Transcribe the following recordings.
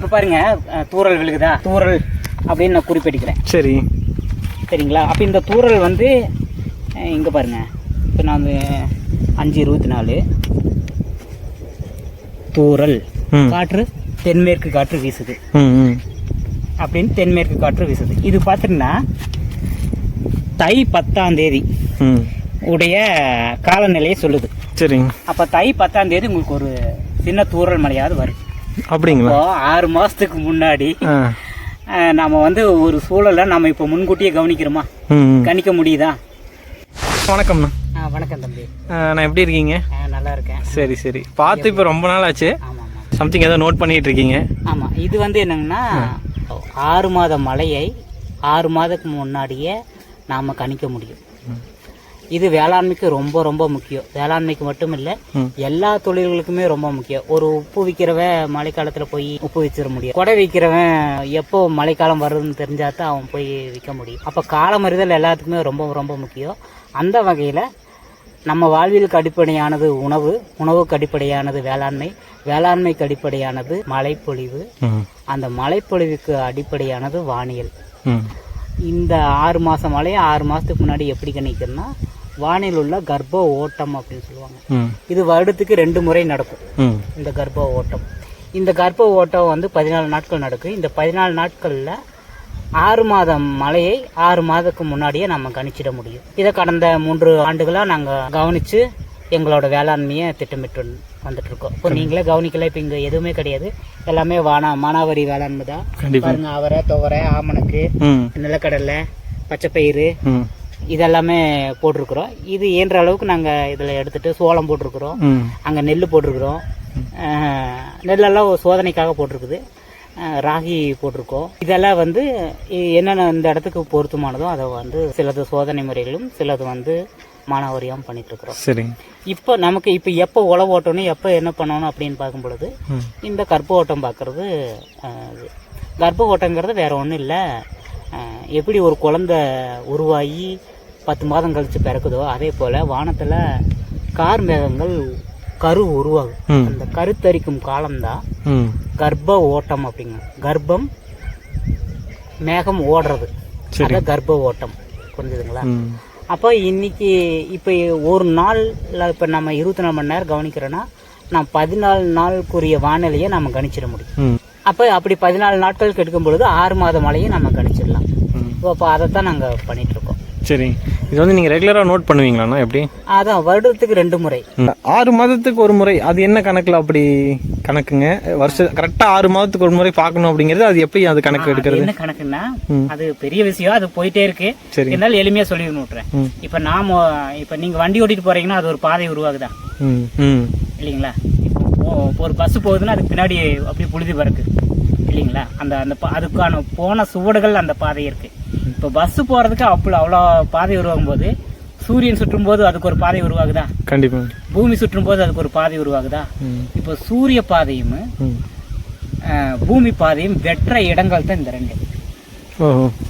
இப்போ பாருங்க தூறல் விழுகுதா? தூறல். அப்படின்னு நான் குறிப்பிட்டுக்கிறேன். சரி. சரிங்களா? அப்போ இந்த தூறல் வந்து இங்கே பாருங்க. இப்போ நான் வந்து அஞ்சு இருபத்தி நாலு தூறல். ம். காற்று தென்மேற்கு காற்று வீசுது. அப்படின்னு தென்மேற்கு காற்று வீசுது. இது பார்த்தீங்கன்னா தை பத்தாம் தேதி உடைய காலநிலையை சொல்லுது. சரிங்க அப்போ தை பத்தாம் தேதி உங்களுக்கு ஒரு சின்ன தூறல் மழையாவது வரும். அப்படிங்களா? ஆறு மாதத்துக்கு முன்னாடி ஆ. அஹ், நாம வந்து ஒரு சூழலை நம்ம இப்போ முன்கூட்டியே கவனிக்கிறோமா. கணிக்க முடியுதா? வணக்கம்ண்ணா வணக்கம் தம்பி. நான் எப்படி இருக்கீங்க? நல்லா இருக்கேன். சரி சரி. பார்த்து இப்போ ரொம்ப நாள் ஆச்சு. சம்திங் ஏதோ நோட் பண்ணிட்டு இருக்கீங்க. ஆமாம் இது வந்து என்னங்கன்னா ஆறு மாத மழையை ஆறு மாதத்துக்கு முன்னாடியே நாம் கணிக்க முடியும். இது வேளாண்மைக்கு ரொம்ப ரொம்ப முக்கியம். வேளாண்மைக்கு மட்டும் இல்லை. எல்லா தொழில்களுக்குமே ரொம்ப முக்கியம். ஒரு உப்பு விற்கிறவன் மழைக்காலத்தில் போய் உப்பு விச்சிட முடியும். கொடை விற்கிறவன் எப்போ மழைக்காலம் வருதுன்னு தெரிஞ்சா தான் அவன் போய் விற்க முடியும். அப்போ காலமறிதல் எல்லாத்துக்குமே ரொம்ப ரொம்ப முக்கியம். அந்த வகையில் நம்ம வாழ்வியலுக்கு அடிப்படையானது உணவு உணவுக்கு அடிப்படையானது வேளாண்மை வேளாண்மைக்கு அடிப்படையானது மழைப்பொழிவு. அந்த மழைப்பொழிவுக்கு அடிப்படையானது வானியல். இந்த ஆறு மாதம் மழையை ஆறு மாதத்துக்கு முன்னாடி எப்படி கணிக்கிறதுனா வானில் உள்ள கர்ப்ப ஓட்டம் அப்படின்னு சொல்லுவாங்க. இது வருடத்துக்கு ரெண்டு முறை நடக்கும். இந்த கர்ப்ப ஓட்டம். இந்த கர்ப்ப ஓட்டம் வந்து பதினாலு நாட்கள் நடக்கும். இந்த பதினாலு நாட்களில் ஆறு மாதம் மழையை ஆறு மாதத்துக்கு முன்னாடியே நம்ம கணிச்சிட முடியும். இதை கடந்த மூன்று ஆண்டுகளாக நாங்கள் கவனித்து எங்களோட வேளாண்மையை திட்டமிட்டு வந்துட்டு இருக்கோம் இப்போ நீங்களே கவனிக்கல இப்போ இங்கே எதுவுமே கிடையாது. எல்லாமே வானா மானாவாரி வேளாண்மை தான். பாருங்க அவரை துவரை ஆமணக்கு நிலக்கடலை பச்சைப்பயிறு இதெல்லாமே போட்டிருக்கிறோம். இது இயன்ற அளவுக்கு நாங்கள் இதில் எடுத்துட்டு சோளம் போட்டிருக்கிறோம். அங்கே நெல் போட்டிருக்கிறோம். நெல்லெல்லாம் சோதனைக்காக போட்டிருக்குது. ராகி போட்டிருக்கோம். இதெல்லாம் வந்து என்னென்ன இந்த இடத்துக்கு பொருத்தமானதோ அதை வந்து சிலது சோதனை முறைகளும் சிலது வந்து மானாவாரியாகவும் பண்ணிட்டு இருக்கிறோம் சரிங்க இப்போ நமக்கு இப்போ எப்போ உழவு ஓட்டணும் எப்போ என்ன பண்ணணும் அப்படின்னு பார்க்கும் பொழுது ம். இந்த கர்ப்ப ஓட்டம் பார்க்கறது. கர்ப்ப ஓட்டங்கிறது வேற ஒன்றும் இல்லை. எப்படி ஒரு குழந்தை உருவாகி பத்து மாதம் கழிச்சு பிறக்குதோ அதே போல் வானத்தில் கார் மேகங்கள் கரு உருவாகும். அந்த கருத்தரிக்கும் காலம்தான் கர்ப்ப ஓட்டம் அப்படிங்க கர்ப்பம் மேகம் ஓடுறது. அதான் கர்ப்ப ஓட்டம். புரிஞ்சுதுங்களா? அப்போ இன்னைக்கு இப்போ ஒரு நாளில் இப்போ நம்ம இருபத்தி நாலு மணி நேரம் கவனிக்கிறோன்னா நான் பதினாலு நாளுக்குரிய வானிலையை நம்ம கணிச்சிட முடியும். அப்போ அப்படி பதினாலு நாட்கள் கெடுக்கும் பொழுது ஆறு மாத மழையை நம்ம கணிச்சிடலாம். இப்போ அதைத்தான் நாங்கள் பண்ணிட்டு இருக்கோம் சரி. இது வந்து நீங்கள் ரெகுலராக நோட் பண்ணுவீங்களாண்ணா எப்படி? அதான் வருடத்துக்கு ரெண்டு முறை. ஆறு மாதத்துக்கு ஒரு முறை அது என்ன கணக்கில் அப்படி கணக்குங்க? வருஷம் கரெக்டாக ஆறு மாதத்துக்கு ஒரு முறை பார்க்கணும் அப்படிங்கிறது அது எப்படி அது கணக்கு எடுக்கிறது? என்ன கணக்குன்னா. அது பெரிய விஷயம் அது போயிட்டே இருக்கு. சரி. இருந்தாலும் எளிமையா சொல்லி விட்டுறேன் இப்போ நாம இப்போ நீங்க வண்டி ஓட்டிட்டு போறீங்கன்னா அது ஒரு பாதை உருவாகுதா? ம். ம். இல்லைங்களா? இப்போ ஒரு பஸ் போகுதுன்னா அதுக்கு பின்னாடி அப்படியே புழுதி பறக்கு. இல்லைங்களா? அந்த அந்த அதுக்கான போன சுவடுகள் அந்த பாதை இருக்கு. இப்போ பஸ் போறதுக்கு அப்படி அவ்வளோ பாதை உருவாகும் போது சூரியன் சுற்றும் போது அதுக்கு ஒரு பாதை உருவாகுதா? கண்டிப்பாக பூமி சுற்றும் போது அதுக்கு ஒரு பாதை உருவாகுதா? இப்போ சூரிய பாதையும் பூமி பாதையும் வெற்ற இடங்கள் தான் இந்த ரெண்டு.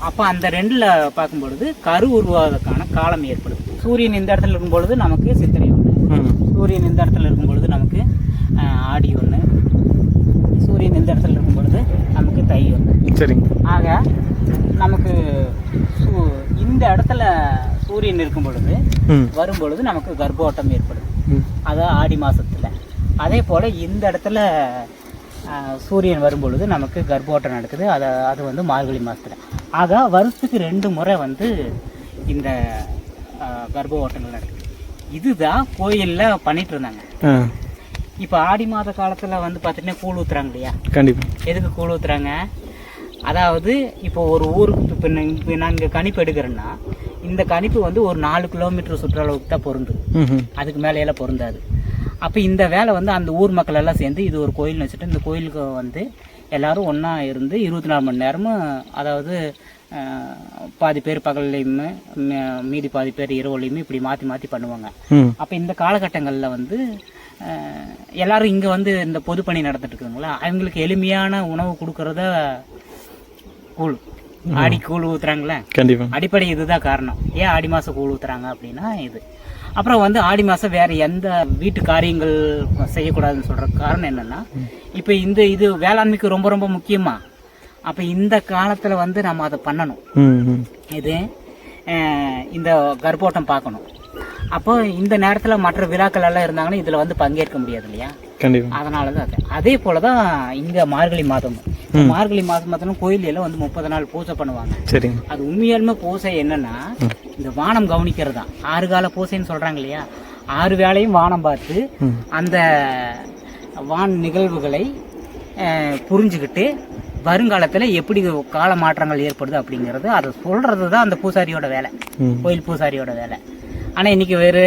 அப்போ அந்த ரெண்டில் பார்க்கும் பொழுது கரு உருவாவதற்கான காலம் ஏற்படுது. சூரியன் இந்த இடத்துல இருக்கும் பொழுது நமக்கு சித்திரை ஒன்று. சூரியன் இந்த இடத்துல இருக்கும் பொழுது நமக்கு ஆடி ஒன்று சூரியன் இந்த இடத்துல இருக்கும் பொழுது நமக்கு தை ஒன்று சரிங்க. ஆக நமக்கு சூ- இந்த இடத்துல சூரியன் இருக்கும் பொழுது வரும் பொழுது நமக்கு கர்ப்போட்டம் ஏற்படுது ம். அதான் ஆடி மாசத்துல. அதே போல் இந்த இடத்துல சூரியன் வரும் பொழுது நமக்கு கர்ப்போட்டம் நடக்குது. அதை அது வந்து மார்கழி மாசத்துல. ஆக வருஷத்துக்கு ரெண்டு முறை வந்து இந்த கர்ப்ப ஓட்டங்கள் நடக்குது. இதுதான் கோயிலில் பண்ணிட்டு இருந்தாங்க. இப்போ ஆடி மாத காலத்தில் வந்து பார்த்தீங்கன்னா கூழ் ஊத்துறாங்க இல்லையா? கண்டிப்பாக எதுக்கு கூழ் ஊத்துறாங்க? அதாவது இப்போ ஒரு ஊருக்கு இப்போ இப்போ நாங்கள் கணிப்பு எடுக்கிறோன்னா இந்த கணிப்பு வந்து ஒரு நாலு கிலோமீட்டர் சுற்றளவுக்கு தான் ம் அதுக்கு மேலையெல்லாம் பொருந்தாது. அப்போ இந்த வேலை வந்து அந்த ஊர் மக்கள் எல்லாம் சேர்ந்து இது ஒரு கோயில்னு வச்சுட்டு இந்த கோயிலுக்கு வந்து எல்லாரும் ஒன்றா இருந்து இருபத்தி நாலு மணி நேரமும் அதாவது பாதி பேர் பகல்லையும் மீதி பாதி பேர் இரவுலையுமே இப்படி மாற்றி மாற்றி பண்ணுவாங்க. அப்போ இந்த காலகட்டங்களில் வந்து எல்லாரும் இங்கே வந்து இந்த பொதுப்பணி நடந்துட்டு இருக்குதுங்களா? அவங்களுக்கு எளிமையான உணவு கொடுக்கறத கூழ். ஆடி கூழ் ஊத்துறாங்களே? கண்டிப்பாக அடிப்படை இதுதான் காரணம். ஏன் ஆடி மாதம் கூழ் ஊத்துறாங்க அப்படின்னா இது. அப்புறம் வந்து ஆடி மாசம் வேற எந்த வீட்டு காரியங்கள் செய்யக்கூடாதுன்னு சொல்ற காரணம் என்னன்னா இப்ப இந்த இது வேளாண்மைக்கு ரொம்ப ரொம்ப முக்கியமா. அப்ப இந்த காலத்துல வந்து நம்ம அதை பண்ணணும். இது இந்த கர்ப்போட்டம் பார்க்கணும். அப்போ இந்த நேரத்துல மற்ற விழாக்கள் எல்லாம் இருந்தாங்கன்னா இதுல வந்து பங்கேற்க முடியாது இல்லையா? அதனால தான் அது. அதே போல தான் இங்கே மார்கழி மாதம். மார்கழி மாதம் பார்த்தோன்னா கோயில் எல்லாம் வந்து முப்பது நாள் பூஜை பண்ணுவாங்க. சரிங்க. அது உண்மையாலுமே பூஜை என்னன்னா இந்த வானம் கவனிக்கிறது? தான் ஆறு கால பூஜைன்னு சொல்றாங்க இல்லையா? ஆறு வேளையும் வானம் பார்த்து. அந்த வான் நிகழ்வுகளை புரிஞ்சுக்கிட்டு வருங்காலத்தில் எப்படி கால மாற்றங்கள் ஏற்படுது அப்படிங்கிறது அதை சொல்றது தான் அந்த பூசாரியோட வேலை. கோயில் பூசாரியோட வேலை. ஆனால் இன்னைக்கு வேறு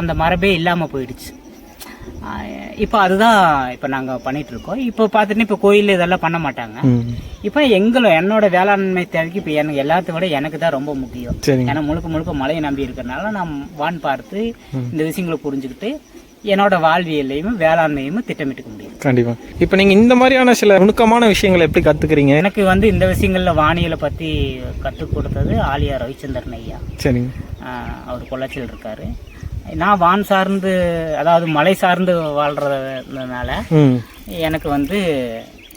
அந்த மரபே இல்லாமல் போயிடுச்சு. இப்போ அதுதான் இப்போ நாங்கள் பண்ணிட்டு இருக்கோம் இப்போ பார்த்துட்டு இப்போ கோயில் இதெல்லாம் பண்ண மாட்டாங்க. இப்போ எங்கள என்னோட வேளாண்மை தேவைக்கு இப்போ எனக்கு எல்லாத்த விட எனக்கு தான் ரொம்ப முக்கியம். ஏன்னா முழுக்க முழுக்க மழையை நம்பி இருக்கிறனால நான் வான் பார்த்து இந்த விஷயங்களை புரிஞ்சுக்கிட்டு என்னோட வாழ்வியலையும் வேளாண்மையும் திட்டமிட்டுக்க முடியும். கண்டிப்பா. இப்போ நீங்க இந்த மாதிரியான சில நுணுக்கமான விஷயங்களை எப்படி கத்துக்கிறீங்க? எனக்கு வந்து இந்த விஷயங்கள்ல வானியலை பற்றி கற்றுக் கொடுத்தது ஆலியா ரவிச்சந்திரன் ஐயா. சரிங்க. அவர் பொள்ளாச்சியில் இருக்காரு. நான் வான் சார்ந்து அதாவது மலை சார்ந்து வாழ்றதுனால ம். எனக்கு வந்து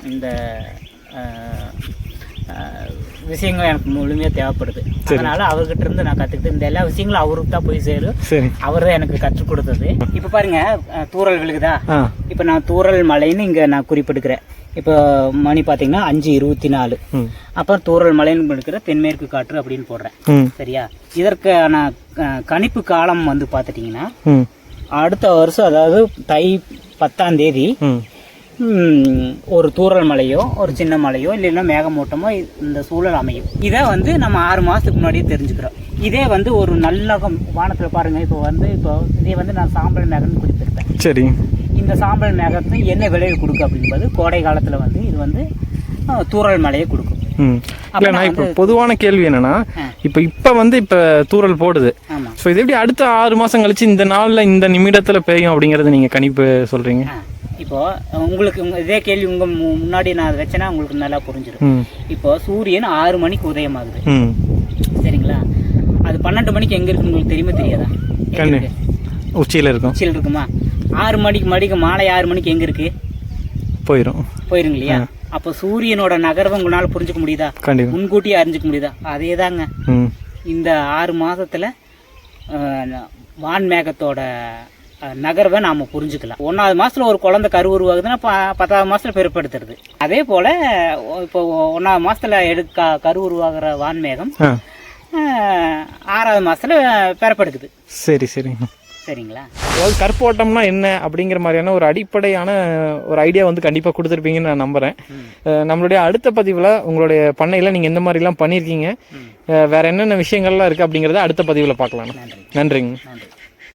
இந்த விஷயங்கள் எனக்கு முழுமையாக தேவைப்படுது. அதனால அவர்கிட்ட இருந்து நான் கற்றுக்கிட்டு இந்த எல்லா விஷயங்களும் அவருக்கு தான் போய் சேரும். சரி. அவர் தான் எனக்கு கற்றுக் கொடுத்தது. இப்போ பாருங்க தூறல் விழுகுதா? இப்போ நான் தூறல் மலைன்னு இங்கே நான் குறிப்பிட்டுக்கிறேன். இப்போ மணி பார்த்தீங்கன்னா அஞ்சு இருபத்தி நாலு அப்புறம் தூறல் மலைன்னு எடுக்கிற தென்மேற்கு காற்று அப்படின்னு போடுறேன். சரியா? இதற்கான கணிப்பு காலம் வந்து பார்த்துட்டிங்கன்னா அடுத்த வருஷம் அதாவது தை பத்தாம் தேதி ஒரு தூறல் மலையோ ஒரு சின்ன மலையோ இல்லைன்னா மேகமூட்டமோ இந்த சூழல் அமையும். இதை வந்து நம்ம ஆறு மாதத்துக்கு முன்னாடியே தெரிஞ்சுக்கிறோம். இதே வந்து ஒரு நல்ல வானத்தில் பாருங்க இப்போ வந்து இப்போ இதே வந்து நான் சாம்பல் மேகம்னு குறிப்பிட்டிருப்பேன். சரி. இந்த சாம்பல் மேகத்தை என்ன விளைவு கொடுக்கும் அப்படிங்கும்போது கோடை காலத்தில் வந்து இது வந்து அஹ், தூறல் மலையை கொடுக்கும். இல்லை நான் இப்போ பொதுவான கேள்வி என்னன்னா இப்போ இப்போ வந்து இப்போ தூறல் போடுது. ஸோ இது எப்படி அடுத்த ஆறு மாசம் கழிச்சு இந்த நாள்ல இந்த நிமிடத்துல பெய்யும் அப்படிங்கறது நீங்க கணிப்பு சொல்றீங்க? ஆ, இப்போ உங்களுக்கு உங்க இதே கேள்வி உங்க மு- முன்னாடி நான் வச்சேன்னா உங்களுக்கு நல்லா புரிஞ்சிடும் இப்போ சூரியன் ஆறு மணிக்கு உதயமாகுது. சரிங்களா? அது பன்னெண்டு மணிக்கு எங்க இருக்கு உங்களுக்கு தெரியுமா தெரியாதா? உச்சியில இருக்கும். உச்சியில் இருக்குமா? ஆறு மணிக்கு மணிக்கு மாலை ஆறு மணிக்கு எங்க இருக்கு? போயிடும் போயிருங்க இல்லையா அப்போ சூரியனோட நகர்வை உங்களால புரிஞ்சுக்க முடியுதா? கண்டிப்பா. முன்கூட்டியே அறிஞ்சுக்க முடியுதா? அதே தாங்க இந்த ஆறு மாசத்துல அஹ், வான் மேகத்தோட அஹ், நகர்வை நாம புரிஞ்சுக்கலாம். ஒன்றாவது மாசத்துல ஒரு குழந்தை கரு உருவாகுதுன்னா ப- பத்தாவது மாசத்துல பெருப்படுத்துறது. அதே போல இப்போ ஒன்றாவது மாசத்துல எடுக்க கரு உருவாகிற வான் மேகம் ஆ. அஹ், ஆறாவது மாசத்துல பெறப்படுக்குது. சரி சரி சரிங்களா? அதாவது கற்போட்டம்னா என்ன அப்படிங்கிற மாதிரியான ஒரு அடிப்படையான ஒரு ஐடியா வந்து கண்டிப்பாக கொடுத்துருப்பீங்கன்னு நான் நம்புகிறேன் நம்மளுடைய அடுத்த பதிவில் உங்களுடைய பண்ணையில் நீங்கள் எந்த மாதிரிலாம் பண்ணியிருக்கீங்க வேற என்னென்ன விஷயங்கள்லாம் இருக்குது அப்படிங்கிறத அடுத்த பதிவில் பார்க்கலாம். நன்றி. நன்றிங்க. நன்றி.